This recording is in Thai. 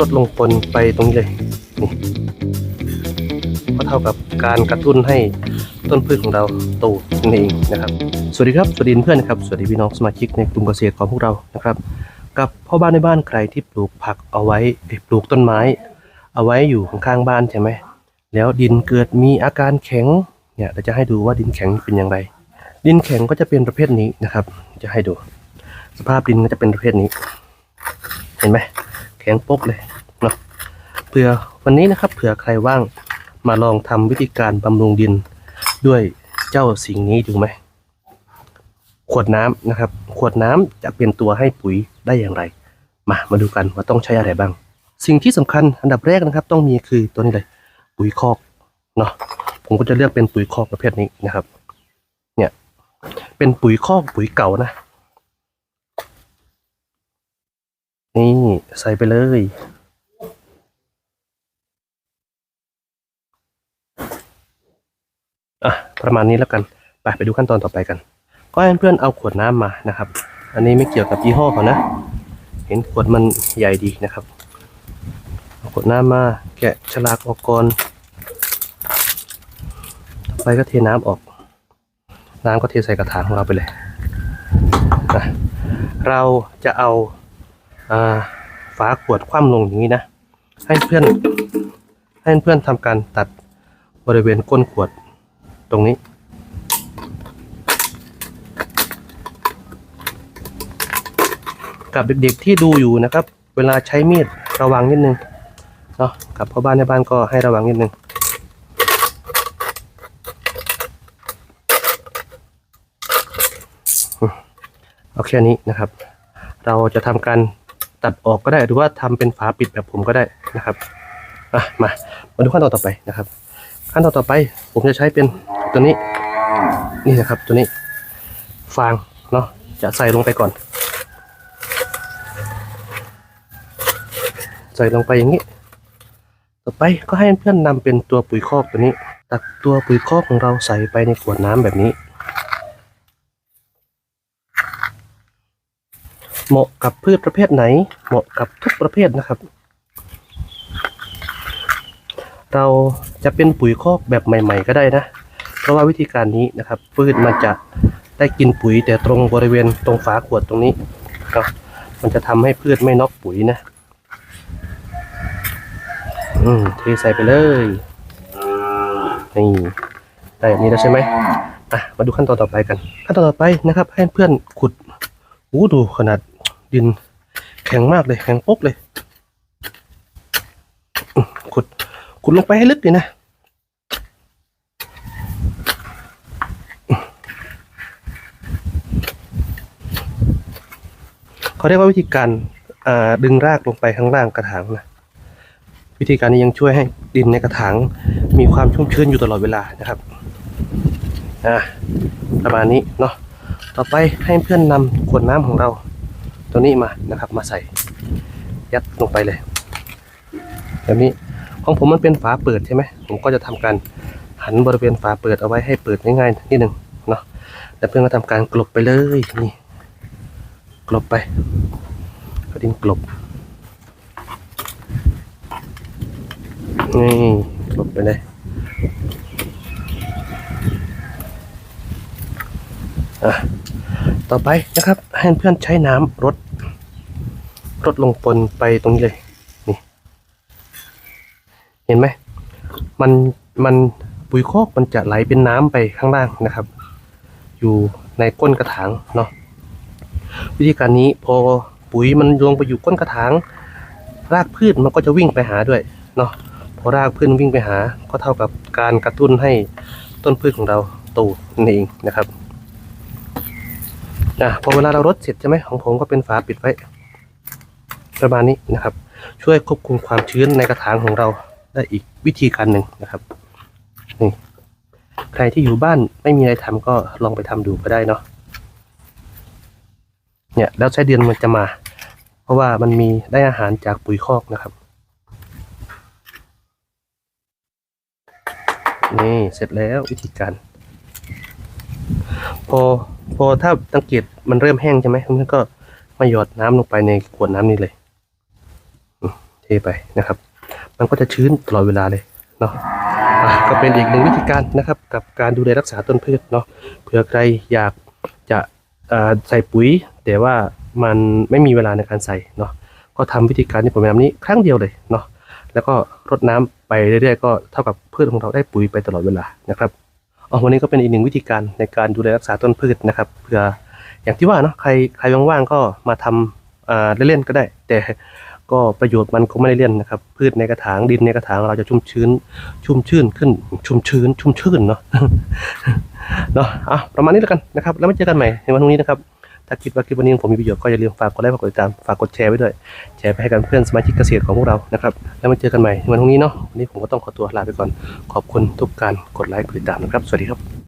ลดลงปนไปตรงนี้เลยนี่ก็เท่ากับการกระตุ้นให้ต้นพืชของเราโตนั่นเองนะครับ สวัสดีครับ สวัสดีเพื่อนนะครับ สวัสดีพี่น้องสมาชิกในกลุ่มเกษตรของพวกเรานะครับ กับพ่อบ้านในบ้านใครที่ปลูกผักเอาไว้ปลูกต้นไม้ เอาไว้อยู่ข้างๆบ้านใช่ไหมแล้วดินเกิดมีอาการแข็งเนี่ยเราจะให้ดูว่าดินแข็งเป็นอย่างไร ดินแข็งก็จะเป็นประเภทนี้นะครับ จะให้ดู สภาพดินก็จะเป็นประเภทนี้ เห็นไหม แข็งปกเลยเนาะเผื่อวันนี้นะครับ เผื่อใครว่างมาลองทำวิธีการบำรุงดินด้วยเจ้าสิ่งนี้ดูไหม ขวดน้ำนะครับ ขวดน้ำจะเป็นตัวให้ปุ๋ยได้อย่างไร มามาดูกันว่าต้องใช้อะไรบ้าง สิ่งที่สำคัญอันดับแรกนะครับ ต้องมีคือตัวนี้เลยปุ๋ยคอกเนาะผมก็จะเลือกเป็นปุ๋ยคอกประเภทนี้นะครับ เนี่ยเป็นปุ๋ยคอกปุ๋ยเก่านะ นี่ใส่ไปเลย อะ ประมาณนี้แล้วกัน ไปไปดูขั้นตอนต่อไปกัน ก็ให้เพื่อนเอาขวดน้ำมานะครับ อันนี้ไม่เกี่ยวกับยี่ห้อเขานะ เห็นขวดมันใหญ่ดีนะครับเอาขวดน้ำมา แกะฉลากออกก่อนต่อไปก็เทน้ำออก น้ำก็เทใส่กระถางของเราไปเลยนะเราจะเอาอ่า ฝาขวดคว่ำลงอย่างนี้นะ ให้เพื่อนให้เพื่อนทำการตัดบริเวณก้นขวดตรงนี้กับเด็กๆที่ดูอยู่นะครับ เวลาใช้มีดระวังนิดนึงเนาะกับพ่อบ้านในบ้านก็ให้ระวังนิดนึงอืมเอาแค่นี้นะครับ เราจะทำการ ตัดออกก็ได้หรือว่าทำเป็นฝาปิดแบบผมก็ได้นะครับอะมามาดูขั้นตอนต่อไปนะครับ ขั้นตอนต่อไปผมจะใช้เป็นตัวนี้นี่นะครับตัวนี้ฟางเนาะจะใส่ลงไปก่อน ใส่ลงไปอย่างนี้ ต่อไปก็ให้เพื่อนนำเป็นตัวปุ๋ยคอกตัวนี้ ตักตัวปุ๋ยคอกของเราใส่ไปในขวดน้ำแบบนี้ เหมาะกับพืชประเภทไหน เหมาะกับทุกประเภทนะครับ เราจะเป็นปุ๋ยคอกแบบใหม่ ๆ ก็ได้นะ เพราะว่าวิธีการนี้นะครับ พืชมันจะได้กินปุ๋ยแต่ตรงบริเวณตรงฝาขวดตรงนี้เนาะมันจะทำให้พืชไม่นอกปุ๋ยนะ อืมเทใส่ไปเลยนี่ได้แบบนี้แล้วใช่ไหมอะมาดูขั้นตอนต่อไปกัน ขั้นตอนต่อไปนะครับ ให้เพื่อนขุดอู้ดูขนาด ดินแข็งมากเลยแข็งปกเลยขุดขุดลงไปให้ลึกเลยนะเขาเรียกว่าวิธีการดึงรากลงไปข้างล่างกระถางนะวิธีการนี้ยังช่วยให้ดินในกระถางมีความชุ่มชื้นอยู่ตลอดเวลานะครับอะประมาณนี้เนาะต่อไปให้เพื่อนนำขวดน้ำของเรา ตัวนี้มานะครับ มาใส่ยัดลงไปเลย แบบนี้ของผมมันเป็นฝาเปิดใช่ไหมผมก็จะทำการหันบริเวณฝาเปิดเอาไว้ให้เปิดง่ายๆนิดหนึ่งเนาะแล้วเพื่อนก็ทำการกลบไปเลยนี่กลบไปเอาดินกลบนี่กลบไปเลยอะ ต่อไปนะครับให้เพื่อนใช้น้ำรดรดลงปนไปตรงนี้เลยนี่ เห็นไหมมันมันปุ๋ยคอกมันจะไหลเป็นน้ำไปข้างล่างนะครับ อยู่ในก้นกระถางเนาะวิธีการนี้พอปุ๋ยมันลงไปอยู่ก้นกระถาง รากพืชมันก็จะวิ่งไปหาด้วยเนาะพอรากพืชวิ่งไปหา ก็เท่ากับการกระตุ้นให้ต้นพืชของเราโตนั่นเองนะครับ อะพอเวลาเรารดเสร็จใช่ไหมของผมก็เป็นฝาปิดไว้ ประมาณนี้นะครับ ช่วยควบคุมความชื้นในกระถางของเราได้อีกวิธีการหนึ่งนะครับนี่ใครที่อยู่บ้านไม่มีอะไรทำก็ลองไปทำดูก็ได้เนาะเนี่ยแล้วไส้เดือนมันจะมา เพราะว่ามันมีได้อาหารจากปุ๋ยคอกนะครับนี่เสร็จแล้ววิธีการ พอ พอถ้าสังเกตมันเริ่มแห้งใช่ไหมเพื่อนก็มาหยอดน้ำลงไปในขวดน้ำนี้เลยเทไปนะครับ มันก็จะชื้นตลอดเวลาเลยเนาะก็เป็นอีกหนึ่งวิธีการนะครับ กับการดูแลรักษาต้นพืชเนาะเผื่อใครอยากจะใส่ปุ๋ย แต่ว่ามันไม่มีเวลาในการใส่เนาะก็ทำวิธีการที่ผมแนะนำนี้ครั้งเดียวเลยเนาะแล้วก็รดน้ำไปเรื่อยๆก็เท่ากับพืชของเราได้ปุ๋ยไปตลอดเวลานะครับ วันนี้ก็เป็นอีกหนึ่งวิธีการในการดูแลรักษาต้นพืชนะครับเผื่ออย่างที่ว่าเนาะใครใครว่างๆก็มาทำเล่นๆก็ได้ แต่ก็ประโยชน์มันก็ไม่ได้เล่นนะครับ พืชในกระถางดินในกระถางเราจะชุ่มชื้น ชุ่มชื้นขึ้น ชุ่มชื้น ชุ่มชื้นเนาะเนาะอะประมาณนี้แล้วกันนะครับ แล้วมาเจอกันใหม่ในวันพรุ่งนี้นะครับ ถ้าคิดว่าคลิปวันนี้ผมมีประโยชน์ก็อย่าลืมฝากกดไลค์ฝากกดติดตามฝากกดแชร์ไว้ด้วย แชร์ไปให้กันเพื่อนสมาชิกเกษตรของพวกเรานะครับแล้วมาเจอกันใหม่ในวันพรุ่งนี้เนาะวันนี้ผมก็ต้องขอตัวลาไปก่อนขอบคุณทุกการกดไลค์กดติดตามนะครับ สวัสดีครับ